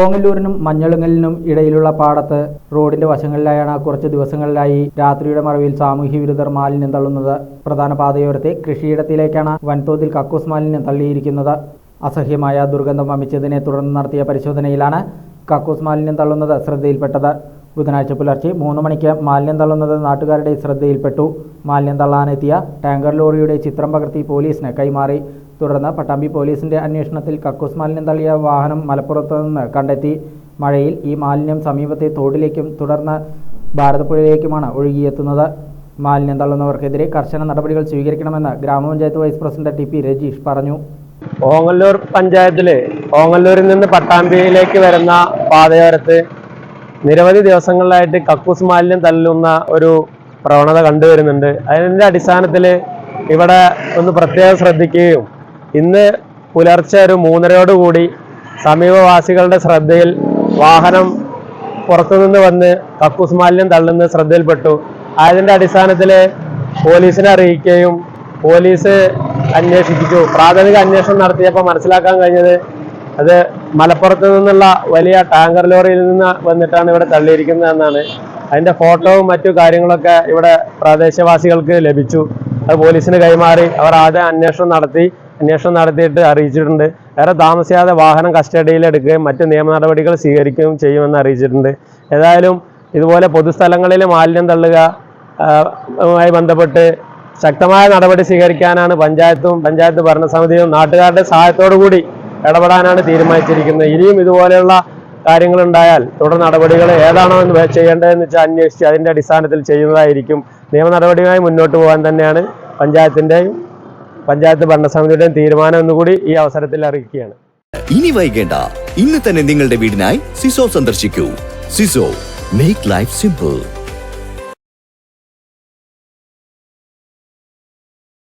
ഓങ്ങല്ലൂരിനും മഞ്ഞളുങ്ങലിനും ഇടയിലുള്ള പാടത്ത് റോഡിന്റെ വശങ്ങളിലായാണ് കുറച്ച് ദിവസങ്ങളിലായി രാത്രിയുടെ മറവിൽ സാമൂഹ്യ വിരുദ്ധർ മാലിന്യം തള്ളുന്നത്. പ്രധാന പാതയോരത്തെ കൃഷിയിടത്തിലേക്കാണ് വൻതോതിൽ കക്കൂസ് മാലിന്യം തള്ളിയിരിക്കുന്നത്. അസഹ്യമായ ദുർഗന്ധം വമിച്ചതിനെ തുടർന്ന് നടത്തിയ പരിശോധനയിലാണ് കക്കൂസ് മാലിന്യം തള്ളുന്നത് ശ്രദ്ധയിൽപ്പെട്ടത്. ബുധനാഴ്ച പുലർച്ചെ മൂന്ന് മണിക്ക് മാലിന്യം തള്ളുന്നത് നാട്ടുകാരുടെ ശ്രദ്ധയിൽപ്പെട്ടു. മാലിന്യം തള്ളാനെത്തിയ ടാങ്കർ ലോറിയുടെ ചിത്രം പകർത്തി പോലീസിന് കൈമാറി. തുടർന്ന് പട്ടാമ്പി പോലീസിന്റെ അന്വേഷണത്തിൽ കക്കൂസ് മാലിന്യം തള്ളിയ വാഹനം മലപ്പുറത്ത് നിന്ന് കണ്ടെത്തി. മഴയിൽ ഈ മാലിന്യം സമീപത്തെ തോടിലേക്കും തുടർന്ന് ഭാരതപ്പുഴയിലേക്കുമാണ് ഒഴുകിയെത്തുന്നത്. മാലിന്യം തള്ളുന്നവർക്കെതിരെ കർശന നടപടികൾ സ്വീകരിക്കണമെന്ന് ഗ്രാമപഞ്ചായത്ത് vice president T P Rajeesh പറഞ്ഞു. ഓങ്ങല്ലൂർ പഞ്ചായത്തിലെ ഓങ്ങല്ലൂരിൽ നിന്ന് പട്ടാമ്പിയിലേക്ക് വരുന്ന പാതയോരത്ത് നിരവധി ദിവസങ്ങളിലായിട്ട് കക്കൂസ് മാലിന്യം തള്ളുന്ന ഒരു പ്രവണത കണ്ടുവരുന്നുണ്ട്. അതിന്റെ അടിസ്ഥാനത്തിൽ ഇവിടെ ഒന്ന് പ്രത്യേകം ശ്രദ്ധിക്കുകയും ഇന്ന് പുലർച്ചെ ഒരു മൂന്നരയോടുകൂടി സമീപവാസികളുടെ ശ്രദ്ധയിൽ വാഹനം പുറത്തുനിന്ന് വന്ന് കക്കൂസ് മാലിന്യം തള്ളുന്ന ശ്രദ്ധയിൽപ്പെട്ടു. അതിന്റെ അടിസ്ഥാനത്തിൽ പോലീസിനെ അറിയിക്കുകയും പോലീസ് അന്വേഷിപ്പിച്ചു. പ്രാഥമിക അന്വേഷണം നടത്തിയപ്പോൾ മനസ്സിലാക്കാൻ കഴിഞ്ഞത് അത് മലപ്പുറത്ത് നിന്നുള്ള വലിയ ടാങ്കർ ലോറിയിൽ നിന്ന് വന്നിട്ടാണ് ഇവിടെ തള്ളിയിരിക്കുന്നത് എന്നാണ്. അതിന്റെ ഫോട്ടോവും മറ്റു കാര്യങ്ങളൊക്കെ ഇവിടെ പ്രദേശവാസികൾക്ക് ലഭിച്ചു. അത് പോലീസിന് കൈമാറി അവർ ആദ്യം അന്വേഷണം നടത്തി. അന്വേഷണം നടത്തിയിട്ട് അറിയിച്ചിട്ടുണ്ട്. ഏറെ താമസിയാതെ വാഹനം കസ്റ്റഡിയിൽ എടുക്കുകയും മറ്റു നിയമ നടപടികൾ സ്വീകരിക്കുകയും ചെയ്യുമെന്ന് അറിയിച്ചിട്ടുണ്ട്. ഏതായാലും ഇതുപോലെ പൊതുസ്ഥലങ്ങളിൽ മാലിന്യം തള്ളുക ആയി ബന്ധപ്പെട്ട് ശക്തമായ നടപടി സ്വീകരിക്കാനാണ് പഞ്ചായത്തും പഞ്ചായത്ത് ഭരണസമിതിയും നാട്ടുകാരുടെ സഹായത്തോടു കൂടി ഇടപെടാനാണ് തീരുമാനിച്ചിരിക്കുന്നത്. ഇനിയും ഇതുപോലെയുള്ള കാര്യങ്ങളുണ്ടായാൽ തുടർ നടപടികൾ ഏതാണോ എന്ന് ചെയ്യേണ്ടതെന്ന് വെച്ചാൽ അന്വേഷിച്ച് അതിന്റെ അടിസ്ഥാനത്തിൽ ചെയ്യുന്നതായിരിക്കും. നിയമ നടപടിയുമായി മുന്നോട്ട് പോകാൻ തന്നെയാണ് പഞ്ചായത്തിന്റെയും പഞ്ചായത്ത് ഭരണസമിതിയുടെയും തീരുമാനം എന്നുകൂടി ഈ അവസരത്തിൽ അറിയിക്കുകയാണ്. ഇനി വൈകേണ്ട. ഇന്ന് തന്നെ നിങ്ങളുടെ വീടിനായി സിസോ സന്ദർശിക്കൂ. സിസോ മേക്ക് ലൈഫ് സിമ്പിൾ